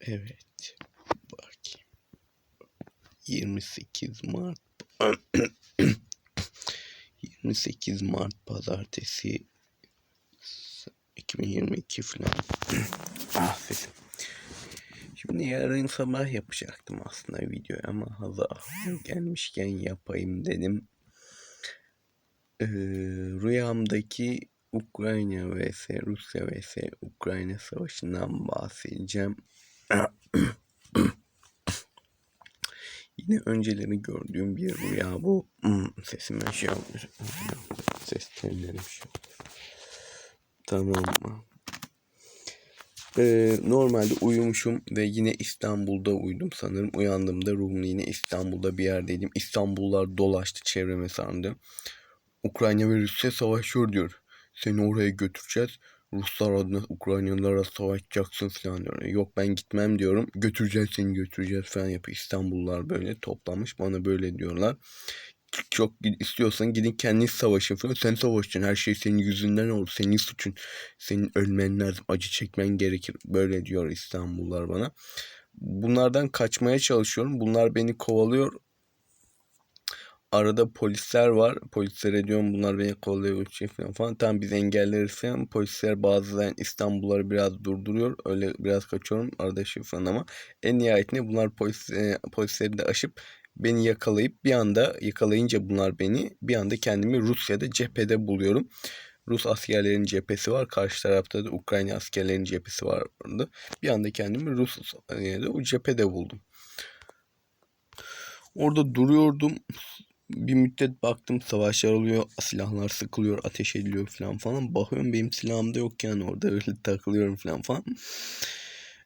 Evet. Bakayım. 28 Mart 28 Mart Pazartesi 2022 falan. sesim. Şimdi yarın sabah yapacaktım aslında videoyu ama hazır gelmişken yapayım dedim. Ee, rüyamdaki Ukrayna vs Rusya vs Ukrayna savaşından bahsedeceğim. Yine önceleri gördüğüm bir rüya bu. Hmm, sesime şey olmuş. Ses tellerim şey. Tamam mı? Ee, normalde uyumuşum ve yine İstanbul'da uyudum sanırım. Uyandığımda Rum'la yine İstanbul'da bir yerdeydim. İstanbullular dolaştı çevreme sandı. Ukrayna ve Rusya savaşıyor diyor. Seni oraya götüreceğiz. Ruslar adına Ukraynalılara savaşacaksın falan diyor. Yok ben gitmem diyorum. Götüreceğiz seni götüreceğiz falan yapıyor. İstanbullular böyle toplamış bana böyle diyorlar. Çok istiyorsan gidin kendiniz savaşın falan. Sen savaşacaksın. Her şey senin yüzünden olur. Senin suçun. Senin ölmen lazım. Acı çekmen gerekir. Böyle diyor İstanbullular bana. Bunlardan kaçmaya çalışıyorum. Bunlar beni kovalıyor arada polisler var. Polislere diyorum bunlar beni kovalıyor uçacak falan falan. Tamam biz engelleriz falan. Polisler bazen İstanbulları biraz durduruyor. Öyle biraz kaçıyorum arada şey falan ama en nihayetinde bunlar polis, e, polisleri de aşıp beni yakalayıp bir anda yakalayınca bunlar beni bir anda kendimi Rusya'da cephede buluyorum. Rus askerlerin cephesi var. Karşı tarafta da Ukrayna askerlerin cephesi vardı. Bir anda kendimi Rus yani o cephede buldum. Orada duruyordum bir müddet baktım savaşlar oluyor, silahlar sıkılıyor, ateş ediliyor falan falan. Bakıyorum benim silahım da yok yani orada öyle takılıyorum falan falan.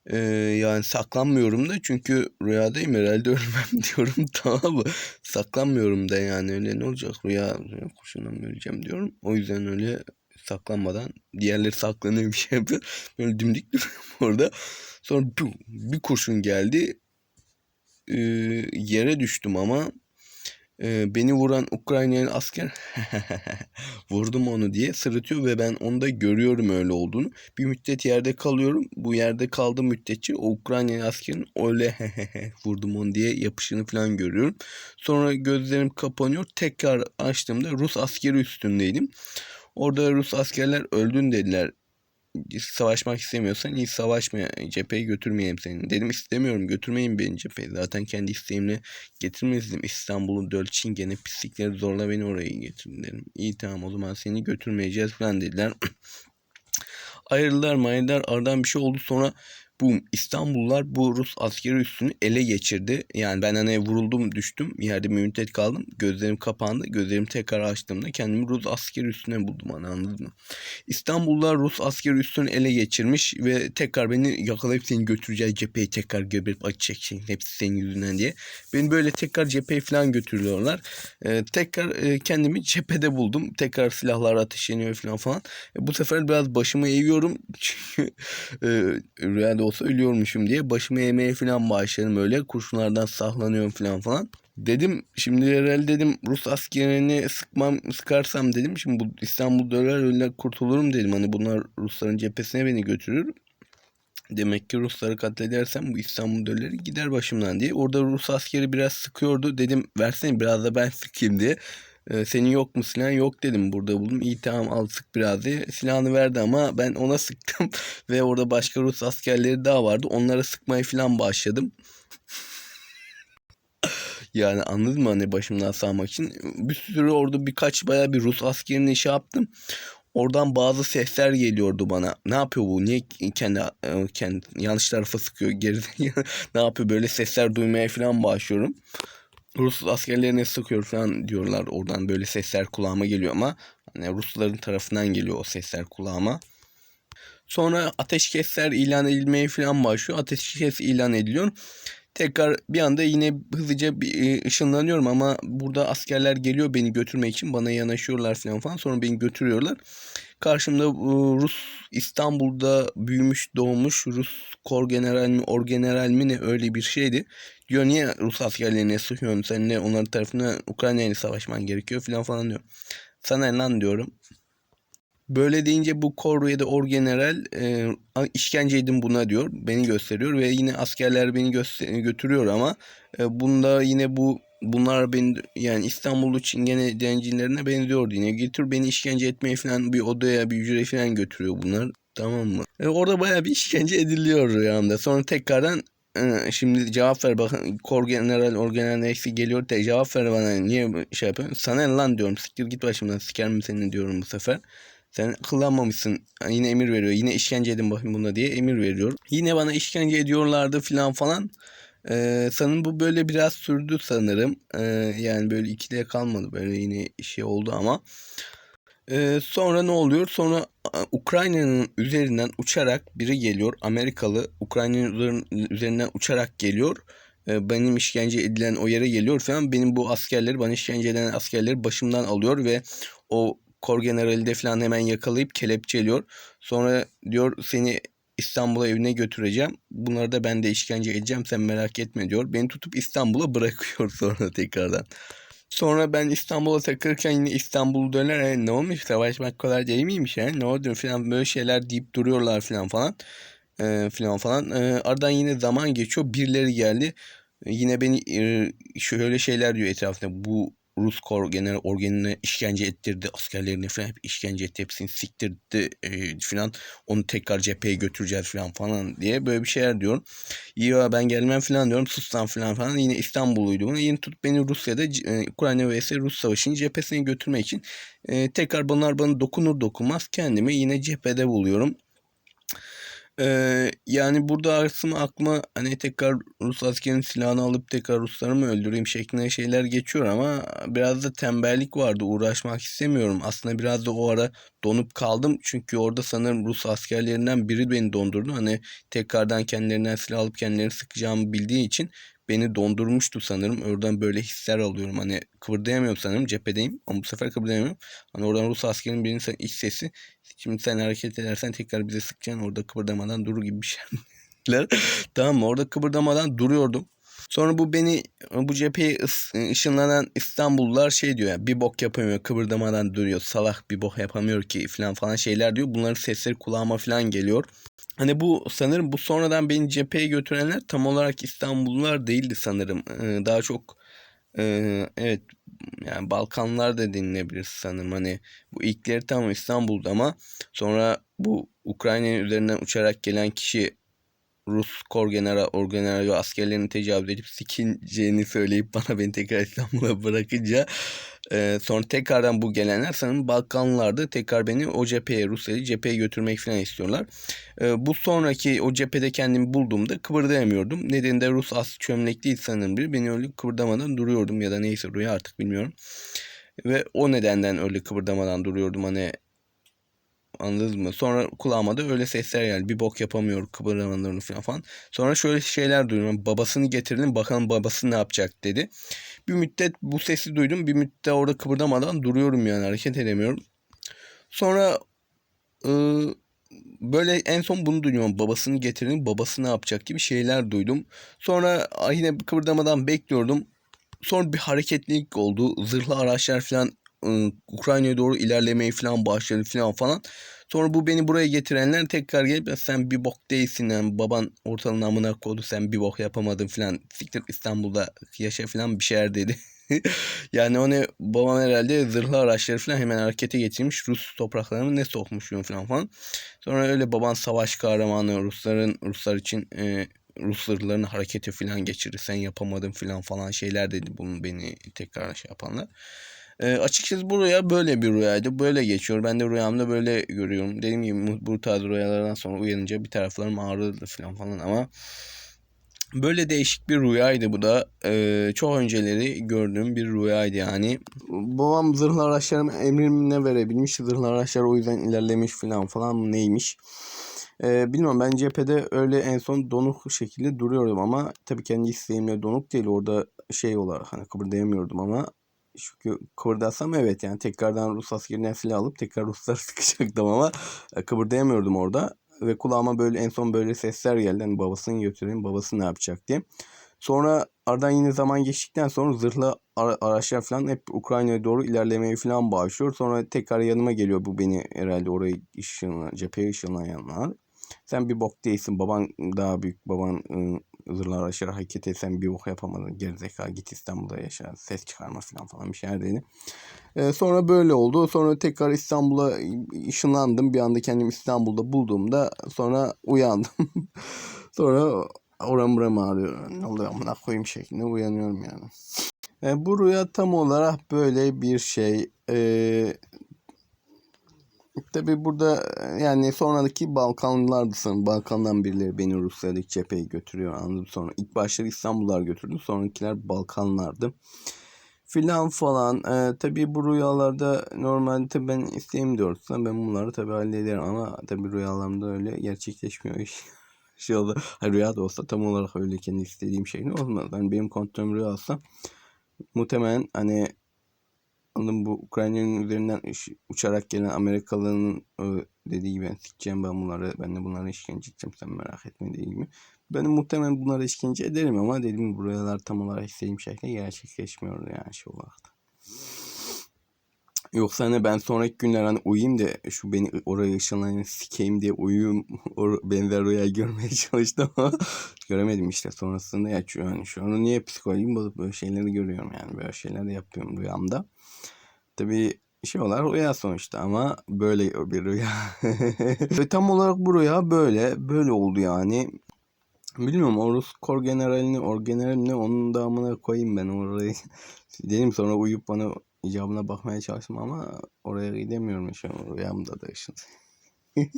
Ee, yani saklanmıyorum da çünkü rüyadayım herhalde ölmem diyorum tamam mı? Saklanmıyorum da yani öyle ne olacak rüya, rüya kurşundan öleceğim diyorum. O yüzden öyle saklanmadan diğerleri saklanıyor bir şey yapıyor. Böyle dimdik duruyorum orada. Sonra bir, kurşun geldi. Ee, yere düştüm ama e, beni vuran Ukraynalı asker vurdum onu diye sırıtıyor ve ben onu da görüyorum öyle olduğunu. Bir müddet yerde kalıyorum. Bu yerde kaldığım müddetçe o Ukraynalı askerin öyle vurdum onu diye yapışını falan görüyorum. Sonra gözlerim kapanıyor. Tekrar açtığımda Rus askeri üstündeydim. Orada Rus askerler öldün dediler savaşmak istemiyorsan iyi savaşma cepheyi götürmeyeyim seni. Dedim istemiyorum götürmeyin beni cepheye. Zaten kendi isteğimle getirmezdim. İstanbul'u Dölçingen'e pislikleri zorla beni oraya getirin dedim. İyi tamam o zaman seni götürmeyeceğiz falan dediler. Ayrıldılar mayırlar aradan bir şey oldu sonra bu İstanbullular bu Rus askeri üssünü ele geçirdi. Yani ben hani vuruldum düştüm yerde müddet kaldım. Gözlerim kapandı. Gözlerimi tekrar açtığımda kendimi Rus askeri üssüne buldum hani anladın mı? İstanbullular Rus askeri üssünü ele geçirmiş ve tekrar beni yakalayıp seni götüreceğiz cepheyi tekrar göberip açacak şey. Hepsi senin yüzünden diye. Beni böyle tekrar cepheye falan götürüyorlar. Ee, tekrar e, kendimi cephede buldum. Tekrar silahlar ateşleniyor falan falan. E, bu sefer biraz başımı eğiyorum. Çünkü e, rüyada olsa ölüyormuşum diye başımı eğmeye falan başladım öyle. Kurşunlardan saklanıyorum falan falan. Dedim şimdi herhalde dedim Rus askerini sıkmam sıkarsam dedim şimdi bu İstanbul'da öler öyle kurtulurum dedim. Hani bunlar Rusların cephesine beni götürür. Demek ki Rusları katledersem bu İstanbul dölleri gider başımdan diye. Orada Rus askeri biraz sıkıyordu. Dedim versene biraz da ben sıkayım diye. Ee, senin yok mu silah? Yok dedim burada buldum. İyi tamam al sık biraz diye. Silahını verdi ama ben ona sıktım. Ve orada başka Rus askerleri daha vardı. Onlara sıkmaya falan başladım. yani anladın mı hani başımdan sağmak için. Bir sürü orada birkaç baya bir Rus askerini işe yaptım. Oradan bazı sesler geliyordu bana. Ne yapıyor bu? Niye kendi, kendi yanlış tarafa sıkıyor? Geri ne yapıyor? Böyle sesler duymaya falan başlıyorum. Rus askerlerine sıkıyor falan diyorlar. Oradan böyle sesler kulağıma geliyor ama hani Rusların tarafından geliyor o sesler kulağıma. Sonra ateşkesler ilan edilmeye falan başlıyor. Ateşkes ilan ediliyor. Tekrar bir anda yine hızlıca bir ışınlanıyorum ama burada askerler geliyor beni götürmek için bana yanaşıyorlar falan falan sonra beni götürüyorlar. Karşımda Rus İstanbul'da büyümüş doğmuş Rus kor general mi or general mi ne öyle bir şeydi. Diyor niye Rus askerlerine sıkıyorsun sen ne onların tarafına Ukrayna ile savaşman gerekiyor falan falan diyor. Sana lan diyorum. Böyle deyince bu kor ya da orgeneral e, işkence edin buna diyor. Beni gösteriyor ve yine askerler beni götürüyor ama e, bunda yine bu bunlar beni yani İstanbullu Çingene dencilerine benziyordu yine. Getir beni işkence etmeye falan bir odaya bir hücre falan götürüyor bunlar. Tamam mı? E, orada bayağı bir işkence ediliyor rüyamda. Sonra tekrardan e, şimdi cevap ver bakın kor general orgeneral neyse geliyor te cevap ver bana niye şey yapıyorsun? Sana ne lan diyorum siktir git başımdan sikerim seni diyorum bu sefer. Sen akıllanmamışsın. Yine emir veriyor. Yine işkence edin bakayım buna diye emir veriyor. Yine bana işkence ediyorlardı filan falan. Ee, sanırım bu böyle biraz sürdü sanırım. Ee, yani böyle ikiliye kalmadı. Böyle yine şey oldu ama. Ee, sonra ne oluyor? Sonra Ukrayna'nın üzerinden uçarak biri geliyor. Amerikalı Ukrayna'nın üzerinden- uçarak geliyor. Ee, benim işkence edilen o yere geliyor falan. Benim bu askerleri bana işkence eden askerleri başımdan alıyor ve o kor generali de falan hemen yakalayıp kelepçeliyor. Sonra diyor seni İstanbul'a evine götüreceğim. Bunları da ben de işkence edeceğim sen merak etme diyor. Beni tutup İstanbul'a bırakıyor sonra tekrardan. Sonra ben İstanbul'a takılırken yine İstanbul döner. "E, ne olmuş savaşmak kolay değil miymiş he? Ne oldu falan böyle şeyler deyip duruyorlar falan falan. E, falan falan. E, aradan yine zaman geçiyor. Birileri geldi. E, yine beni e, şöyle şeyler diyor etrafında. Bu Rus kor genel organine işkence ettirdi. Askerlerine falan hep işkence etti. Hepsini siktirdi e, falan. Onu tekrar cepheye götüreceğiz falan falan diye böyle bir şeyler diyor. Ya ben gelmem falan diyorum. Sus lan falan falan. Yine İstanbulluydu bunu. Yine tutup beni Rusya'da e, Ukrayna vs Rus savaşının cephesine götürmek için e, tekrar bunlar bana dokunur dokunmaz kendimi yine cephede buluyorum. Ee, yani burada aslında aklıma hani tekrar Rus askerinin silahını alıp tekrar Rusları mı öldüreyim şeklinde şeyler geçiyor ama biraz da tembellik vardı uğraşmak istemiyorum. Aslında biraz da o ara donup kaldım çünkü orada sanırım Rus askerlerinden biri beni dondurdu. Hani tekrardan kendilerinden silah alıp kendilerini sıkacağımı bildiği için beni dondurmuştu sanırım. Oradan böyle hisler alıyorum. Hani kıpırdayamıyorum sanırım cephedeyim ama bu sefer kıpırdayamıyorum. Hani oradan Rus askerinin birinin iç sesi Şimdi sen hareket edersen tekrar bize sıkacaksın. Orada kıpırdamadan dur gibi bir şeyler. tamam mı? Orada kıpırdamadan duruyordum. Sonra bu beni bu cepheye ıs- ışınlanan İstanbullular şey diyor ya bir bok yapamıyor kıpırdamadan duruyor salak bir bok yapamıyor ki falan falan şeyler diyor. Bunların sesleri kulağıma falan geliyor. Hani bu sanırım bu sonradan beni cepheye götürenler tam olarak İstanbullular değildi sanırım. Ee, daha çok e, evet yani Balkanlar da denilebilir sanırım. Hani bu ilkleri tamam İstanbul'da ama sonra bu Ukrayna'nın üzerinden uçarak gelen kişi Rus kor general, orgeneral ve askerlerini tecavüz edip sikineceğini söyleyip bana beni tekrar İstanbul'a bırakınca e, sonra tekrardan bu gelenler sanırım Balkanlarda tekrar beni o cepheye Rusya'yı cepheye götürmek falan istiyorlar. E, bu sonraki o cephede kendimi bulduğumda kıpırdayamıyordum. Nedeni de Rus as çömlekliydi sanırım biri. Beni öyle kıpırdamadan duruyordum ya da neyse rüya artık bilmiyorum. Ve o nedenden öyle kıpırdamadan duruyordum hani Anladınız mı? Sonra kulağıma da öyle sesler geldi. Bir bok yapamıyor kıpırdamalarını falan. Sonra şöyle şeyler duydum. Babasını getirdim bakalım babası ne yapacak dedi. Bir müddet bu sesi duydum. Bir müddet orada kıpırdamadan duruyorum yani hareket edemiyorum. Sonra ıı, böyle en son bunu duydum. Babasını getirdim babası ne yapacak gibi şeyler duydum. Sonra yine kıpırdamadan bekliyordum. Sonra bir hareketlilik oldu. Zırhlı araçlar falan Ukrayna'ya doğru ilerlemeye falan başladı falan falan. Sonra bu beni buraya getirenler tekrar gelip "Ya sen bir bok değilsin yani baban ortalığın amına koydu sen bir bok yapamadın falan. Siktir İstanbul'da yaşa falan bir şeyler dedi. yani o ne babam herhalde zırhlı araçları falan hemen harekete geçirmiş. Rus topraklarını ne sokmuş falan falan. Sonra öyle baban savaş kahramanı Rusların Ruslar için e, Rus zırhlarını harekete falan geçirir. Sen yapamadın falan falan şeyler dedi bunu beni tekrar şey yapanlar. E, açıkçası bu rüya böyle bir rüyaydı. Böyle geçiyor. Ben de rüyamda böyle görüyorum. Dediğim gibi bu- tarz rüyalardan sonra uyanınca bir taraflarım ağrıdı falan falan ama böyle değişik bir rüyaydı bu da. E, çok önceleri gördüğüm bir rüyaydı yani. Babam zırhlı araçlarımı emrimle verebilmiş. Zırhlı araçlar o yüzden ilerlemiş falan falan neymiş. Ee, bilmiyorum ben cephede öyle en son donuk şekilde duruyordum ama tabii kendi isteğimle donuk değil orada şey olarak hani kıpırdayamıyordum ama çünkü kıpırdarsam evet yani tekrardan Rus askerinden silah alıp tekrar Rusları sıkacaktım ama e, kıpırdayamıyordum orada ve kulağıma böyle en son böyle sesler geldi hani babasını götüreyim babası ne yapacak diye. Sonra aradan yine zaman geçtikten sonra zırhlı ara- araçlar falan hep Ukrayna'ya doğru ilerlemeye falan başlıyor. Sonra tekrar yanıma geliyor bu beni herhalde oraya ışınla, cepheye ışınlayanlar. Sen bir bok değilsin. Baban daha büyük. Baban ıı, zırhlı araçlar hareket et. Sen bir bok yapamadın. Gerizekalı git İstanbul'da yaşa. Ses çıkarma falan falan bir şeyler dedi. Ee, sonra böyle oldu. Sonra tekrar İstanbul'a ışınlandım. Bir anda kendimi İstanbul'da bulduğumda sonra uyandım. sonra oram buram ağrıyor. Ne oluyor amına koyayım şeklinde uyanıyorum yani. E, bu rüya tam olarak böyle bir şey. E, tabi burada e, yani sonraki Balkanlılardı sanırım. Balkan'dan birileri beni Rusya'daki cepheye götürüyor anladım sonra. ilk başları İstanbullular götürdü. Sonrakiler Balkanlardı. Filan falan. E, tabi bu rüyalarda normalde ben isteyeyim diyorsa ben bunları tabi hallederim ama tabi rüyalarımda öyle gerçekleşmiyor iş. şey oldu. Ha, rüya da olsa tam olarak öyle kendi istediğim şey ne olmaz. Yani benim kontrolüm rüya olsa muhtemelen hani Anladım bu Ukrayna'nın üzerinden uçarak gelen Amerikalı'nın o dediği gibi ben sikeceğim ben bunları ben de bunlara işkence edeceğim sen merak etme dediği gibi. Ben muhtemelen bunlara işkence ederim ama dediğim buralar tam olarak istediğim şekilde gerçekleşmiyor yani şey olarak da. Yoksa hani ben sonraki günler hani uyuyayım da şu beni oraya ışınlayan sikeyim diye uyuyum or benzer rüya görmeye çalıştım ama göremedim işte sonrasında ya an şu an niye psikolojim bozup böyle şeyleri görüyorum yani böyle şeyler de yapıyorum rüyamda. Tabii şey olarak rüya sonuçta ama böyle bir rüya. Ve tam olarak bu rüya böyle böyle oldu yani. Bilmiyorum o Rus kor generalini, or generalini onun da amına koyayım ben orayı. Dedim sonra uyup bana icabına bakmaya çalıştım ama oraya gidemiyorum şu an rüyamda da şimdi.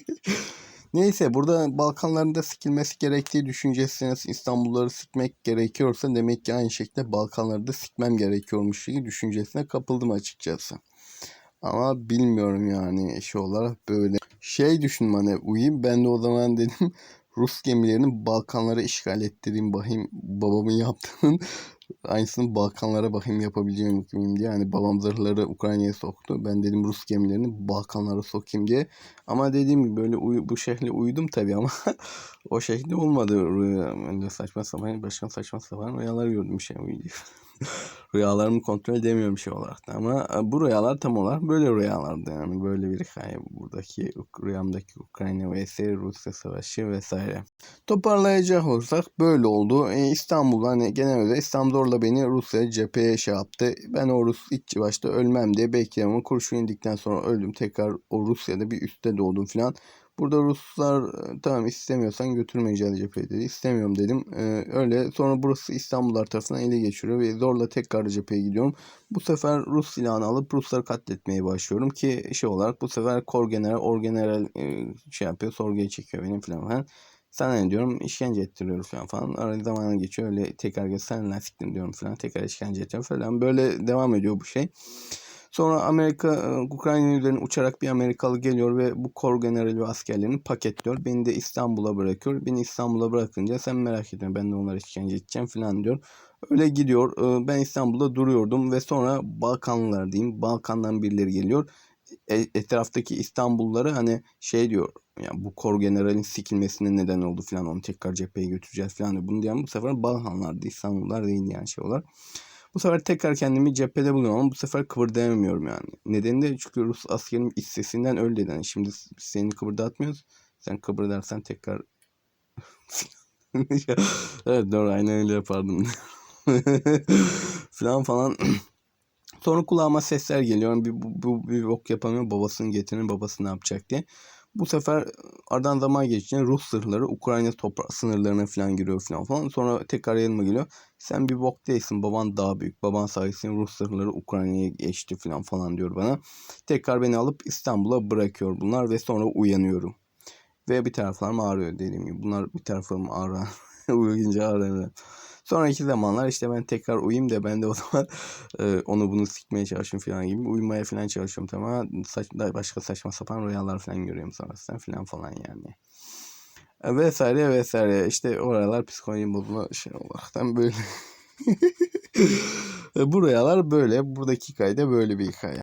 Neyse burada Balkanların da sikilmesi gerektiği düşüncesine İstanbulları sikmek gerekiyorsa demek ki aynı şekilde Balkanları da sikmem gerekiyormuş gibi düşüncesine kapıldım açıkçası. Ama bilmiyorum yani şey olarak böyle. Şey düşündüm hani uyuyayım ben de o zaman dedim Rus gemilerinin Balkanlara işgal ettireyim bakayım babamın yaptığının aynısını Balkanlara bakayım yapabileceğim miyim diye. Hani babam zırhları Ukrayna'ya soktu. Ben dedim Rus gemilerini Balkanlara sokayım diye. Ama dediğim gibi böyle uy- bu şekilde uyudum tabii ama o şekilde olmadı. Rüya, saçma sapan başka saçma sapan rüyalar gördüm şey uyuyunca. Rüyalarımı kontrol edemiyorum şey olarak da. Ama e, bu rüyalar tam olarak böyle rüyalardı yani. Böyle bir hikaye buradaki rüyamdaki Ukrayna vs Rusya savaşı vesaire. Toparlayacak olursak böyle oldu. E, İstanbul hani genelde İstanbul'da beni Rusya cepheye şey yaptı. Ben o Rus ilk başta ölmem diye bekliyorum kurşun indikten sonra öldüm. Tekrar o Rusya'da bir üstte doğdum falan. Burada Ruslar e, tamam istemiyorsan götürmeyeceğiz cepheye dedi. İstemiyorum dedim. Ee, öyle sonra burası İstanbullar tarafından ele geçiriyor ve zorla tekrar cepheye gidiyorum. Bu sefer Rus silahını alıp Rusları katletmeye başlıyorum ki şey olarak bu sefer kor general, or general e, şey yapıyor sorguya çekiyor benim falan falan. Sana ne diyorum işkence ettiriyor falan falan. Arada zamana geçiyor öyle tekrar gel sen lastiktin diyorum falan. Tekrar işkence ediyor falan. Böyle devam ediyor bu şey. Sonra Amerika e, Ukrayna'nın üzerine uçarak bir Amerikalı geliyor ve bu kor generali ve askerlerini paketliyor. Beni de İstanbul'a bırakıyor. Beni İstanbul'a bırakınca sen merak etme ben de onlara işkence edeceğim falan diyor. Öyle gidiyor. E, Ben İstanbul'da duruyordum ve sonra Balkanlılar diyeyim. Balkan'dan birileri geliyor. E, etraftaki İstanbulluları hani şey diyor. Yani bu kor generalin sikilmesine neden oldu falan onu tekrar cepheye götüreceğiz falan diyor. Bunu diyen bu sefer Balkanlardı. İstanbullular değil yani şey olarak. Bu sefer tekrar kendimi cephede buluyorum ama bu sefer kıpırdayamıyorum yani. Nedeni de çünkü Rus askerim öyle dedi. Yani şimdi seni kıpırdatmıyoruz. Sen kıpırdarsan tekrar evet doğru aynen öyle yapardım. falan falan. Sonra kulağıma sesler geliyor. Bir, bu, bu bir bok yapamıyor. Babasını getirin. Babası ne yapacak diye. Bu sefer aradan zaman geçince Rus sırları Ukrayna toprak sınırlarına falan giriyor falan falan. Sonra tekrar yanıma geliyor. Sen bir bok değilsin. Baban daha büyük. Baban sayesinde Rus sırları Ukrayna'ya geçti falan falan diyor bana. Tekrar beni alıp İstanbul'a bırakıyor bunlar ve sonra uyanıyorum. Ve bir taraflarım ağrıyor dediğim gibi. Bunlar bir taraflarım ağrıyor. Uyuyunca ağrıyor. Sonraki zamanlar işte ben tekrar uyuyayım da ben de o zaman e, onu bunu sikmeye çalışıyorum falan gibi uyumaya falan çalışıyorum tamam saç, başka saçma sapan rüyalar falan görüyorum sonrasında falan falan yani. E, vesaire vesaire işte oralar psikolojim bozma şey olaraktan böyle. E, bu rüyalar böyle buradaki hikayede böyle bir hikaye.